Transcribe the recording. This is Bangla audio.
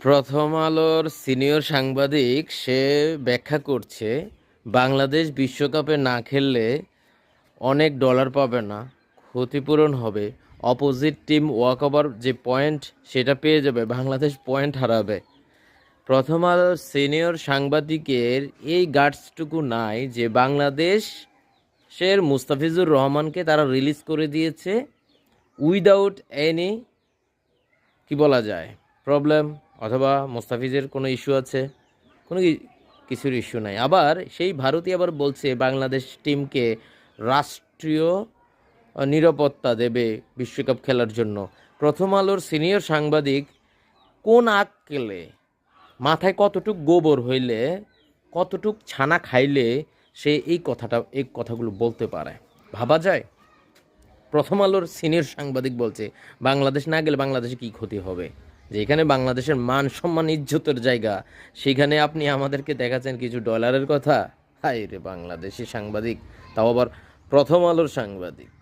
প্রথম আলোর সিনিয়র সাংবাদিক, সে ব্যাখ্যা করছে, বাংলাদেশ বিশ্বকাপে না খেললে অনেক ডলার পাবে না, ক্ষতিপূরণ হবে। অপোজিট টিম ওয়াকওভার যে পয়েন্ট সেটা পেয়ে যাবে, বাংলাদেশ পয়েন্ট হারাবে। প্রথম আলোর সিনিয়র সাংবাদিকের এই গার্ডসটুকু নাই যে বাংলাদেশ বাংলাদেশের মুস্তাফিজুর রহমানকে তারা রিলিজ করে দিয়েছে উইদাউট এনি কি বলা যায় প্রবলেম অথবা মোস্তাফিজের কোনো ইস্যু আছে? কোনো কিছুর ইস্যু নাই। আবার সেই ভারতীয় আবার বলছে, বাংলাদেশ টিমকে রাষ্ট্রীয় নিরাপত্তা দেবে বিশ্বকাপ খেলার জন্য। প্রথম আলোর সিনিয়র সাংবাদিক কোন আক্কেলে মাথায় কতটুক গোবর হইলে, কতটুক ছানা খাইলে সে এই কথাটা, এই কথাগুলো বলতে পারে? ভাবা যায়? প্রথম আলোর সিনিয়র সাংবাদিক বলছে, বাংলাদেশ না গেলে বাংলাদেশে কি ক্ষতি হবে? যেখানে বাংলাদেশের মান সম্মান ইজ্জতের জায়গা, সেখানে আপনি আমাদেরকে দেখাচ্ছেন কিছু ডলারের কথা। হাই রে বাংলাদেশি সাংবাদিক, তাও আবার প্রথম আলোর সাংবাদিক।